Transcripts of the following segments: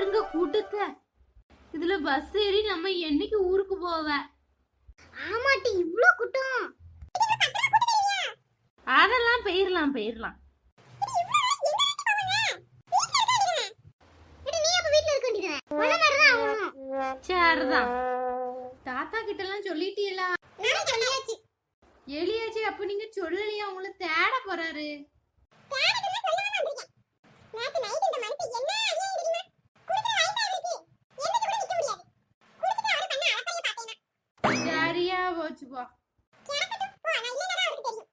பாருங்க கூட்டத்தை. இதுல பஸ் ஏறி நம்ம என்னைக்கு ஊருக்கு போவ? ஆமாட்டி இவ்ளோ கூட்டம். அதெல்லாம் போயிரலாம் போயிரலாம். சரிதான் தாத்தா கிட்ட எல்லாம் சொல்லிட்டீங்களா எலியாச்சு அப்ப நீங்க சொல்லலையா? உங்களை தேட போறாரு தேடிட்டு சொல்லாம வந்திருக்கேன் நேத்து நைட் இந்த மனுஷன் என்ன அழியா தெரியுமா குடிக்கிற வயசா இருக்கு என்ன கூட நிக்க முடியாது குடிச்சிட்டு அவர் பண்ண அலப்பைய பாத்தேனா போ. தெரியும்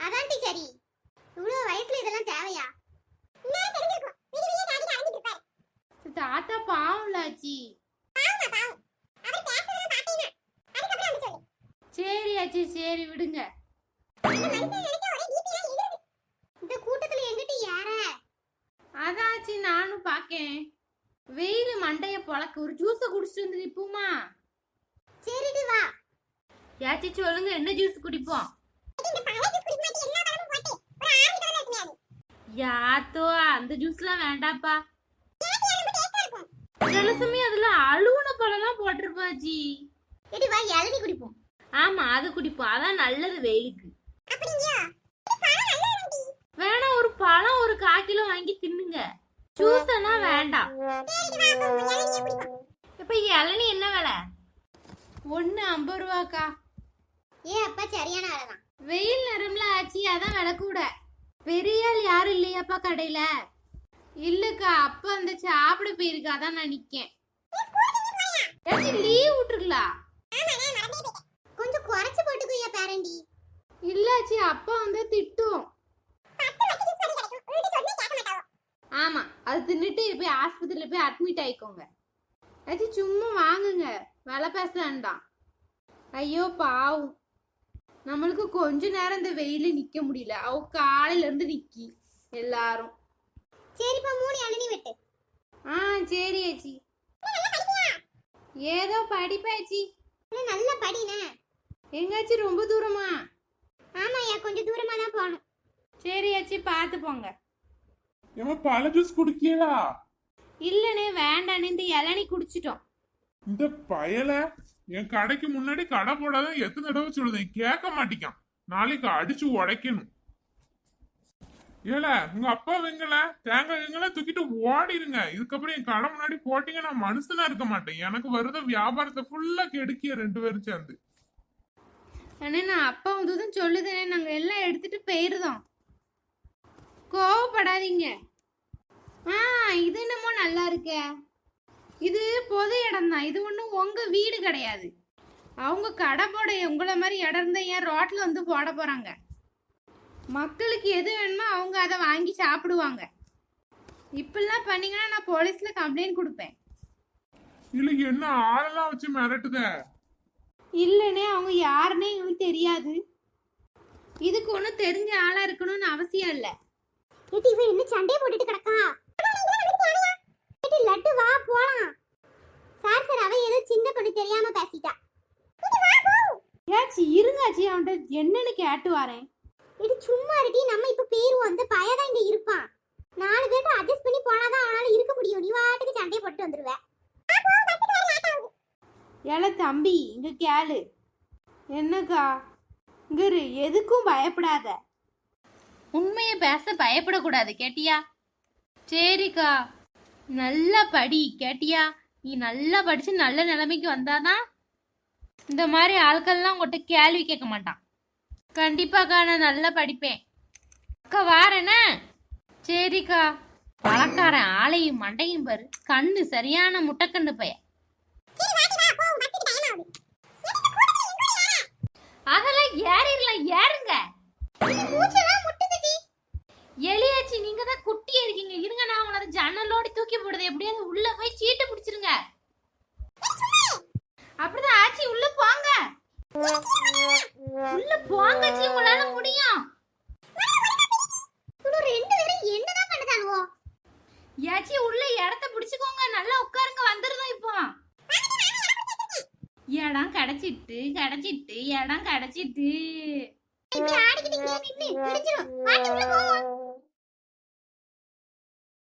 அதான்டி சரி இவ்வளவு வயசுல இதெல்லாம் தேவையா? தாத்தா பாவம்லாச்சி சரி ஆச்சி சரி விடுங்க. இந்த கூட்டத்துல எங்கிட்ட யார அதாச்சி நானும் பாக்கேன். வெயில் மண்டைய பொழக்க. ஒரு ஜூஸ குடிச்சிட்டு வந்து நிப்போமா யாச்சி சொல்லுங்க என்ன ஜூஸ் குடிப்போம் யாத்தோ அந்த ஜூஸ்லாம் வேண்டாப்பா. சில சமயம் அதுல அழுகுன பழம்லாம் போட்டிருப்பாச்சி எடி வா இளநீ குடிப்போம். ஆமா அது குடிப்போம். அதான் நல்லது வெயிலுக்கு. வேணா ஒரு பழம் ஒரு கால் கிலோ வாங்கி தின்னுங்க. ஜூஸ் எல்லாம் வேண்டாம். இப்ப இளநீ என்ன விலை? ஒண்ணு ஐம்பது ரூபாக்கா. ஏ அப்பா சரியான வேலை தான் வெயில் நேரம்ல ஆச்சு அதான் விலை கூட பெரிய ஆள் யாரும் இல்லையாப்பா கடையில? இல்லக்கா அப்பா அந்த சாப்பிட போயிருக்கா அதான் நான் நிக்கேன். லீவ் விட்டுருக்கலாம் கொஞ்சம் குறைச்சு போட்டுக்கோயா பேரண்டி. இல்லாச்சி அப்பா வந்து திட்டும். ஆமா அது தின்னுட்டு போய் ஆஸ்பத்திரியில போய் அட்மிட் ஆயிக்கோங்க. ஆச்சி சும்மா வாங்குங்க. விலை பேச வேண்டாம். ஐயோ பாவம். நம்மளுக்கு கொஞ்ச நேரம் இந்த வெயில நிக்க முடியல. அவ காலையில இருந்து நிக்கி. எல்லாரும். சரிப்பா மூணு இளநீ வெட்டு. ஆ சரி ஆச்சி ஏதோ படிப்பாச்சி நல்ல படினே? எங்காச்சி ரொம்ப தூரமா? ஆமாய்யா கொஞ்சம் தூரமா தான் போகணும். சரி ஆச்சி பார்த்து போங்க. ஏமா பழ ஜூஸ் குடிக்கலா இல்லனே வேண்டானே இந்த இளநீ குடிச்சிட்டோம். இந்த பயல? என் கடைக்கு முன்னாடி கடை போடாதான் எத்தனை தடவை சொல்லுதேன் கேட்க மாட்டேங்கான் நாளைக்கு அடிச்சு உடைக்கணும். ஏல உங்க அப்பா வெங்கல தேங்காய் வெங்கல தூக்கிட்டு ஓடிடுங்க இதுக்கப்புறம் என் கடை முன்னாடி போட்டீங்க நான் மனுஷனா இருக்க மாட்டேன். எனக்கு வருத வியாபாரத்தை ஃபுல்லா கெடுக்கிய ரெண்டு பேரும் சேர்ந்து. அண்ணே நான் அப்பா வந்ததும் சொல்லுதேனே நாங்கள் எல்லாம் எடுத்துட்டு போயிருந்தோம். கோவப்படாதீங்க. ஆ இது என்னமோ நல்லா இருக்கே. இது பொது இடம் தான். இது ஒன்றும் உங்க வீடு கிடையாது. அவங்க கடை போட உங்களை மாதிரி இடம் இருந்தா ஏன் ரோட்ல வந்து போட போறாங்க? மக்களுக்கு எது வேணுமோ அவங்க அதை வாங்கி சாப்பிடுவாங்க. இப்படிலாம் பண்ணீங்கன்னா நான் போலீஸ்ல கம்ப்ளைண்ட் கொடுப்பேன். இல்ல என்ன ஆளெல்லாம் வச்சு மிரட்டுத? இல்லைனே அவங்க யாருன்னே எங்களுக்கு தெரியாது. இதுக்கு ஒன்றும் தெரிஞ்ச ஆளா இருக்கணும்னு அவசியம் இல்லை. என்ன சண்டையை போட்டுட்டு கிடக்கா ஏட்டி லட்டு வா போலாம். சார் சார் அவ ஏதோ சின்ன பொண்ணு தெரியாம பேசிட்டா. ஏச்சி இருங்காச்சி அவன்கிட்ட என்னன்னு கேட்டு வரேன். இது சும்மா இருட்டி நம்ம இப்ப பேருவோம். அந்த பையன் இங்க இருப்பான். நாலு பேர்ட்ட அட்ஜஸ்ட் பண்ணி போனாதான் அவனால இருக்க முடியும். நீ வாட்டுக்கு சண்டையை போட்டு வந்துருவ. ஏல தம்பி இங்க கேளு. என்னக்கா? இங்க இரு, எதுக்கும் பயப்படாத. உண்மையை பேச பயப்படக்கூடாது கேட்டியா? சரிக்கா. நல்லா படி கேட்டியா? நீ நல்லா படிச்சு நல்ல நிலைமைக்கு வந்தாதான் இந்த மாதிரி ஆட்கள்லாம் உங்கள்கிட்ட கேள்வி கேட்க மாட்டான். கண்டிப்பாக்கா நான் நல்லா படிப்பேன். அக்கா வாரேனே சரிக்கா. பழக்காரன் ஆளையும் மண்டையும் பாரு. கண்ணு சரியான முட்டைக்கண்ணு பையன் அதெல்லாம் ஏறிடலாம் ஏறுங்க மூச்செல்லாம் முட்டுதுடி எலியாச்சி நீங்க தான் குட்டியா இருக்கீங்க இருங்க நான் உங்களை அந்த ஜன்னலோட தூக்கி போடுது எப்படியாவது உள்ள போய் சீட்டை பிடிச்சிருங்க. அப்படிதான் ஆச்சி உள்ள போங்க. உள்ள போங்க ஆச்சி உங்களால முடியும். ரெண்டு பேரும் என்னதான் பண்ணுதானுவோ ஏச்சி உள்ள இடத்த பிடிச்சுக்கோங்க. நல்லா உட்காருங்க வந்துருதோம் இப்போ. இடம் கிடைச்சிட்டு கிடைச்சிட்டு இடம் கிடைச்சிட்டு. ஆடிக்கிட்டு நின்னு இடிச்சிரும். வாட்டி உள்ள போவோம்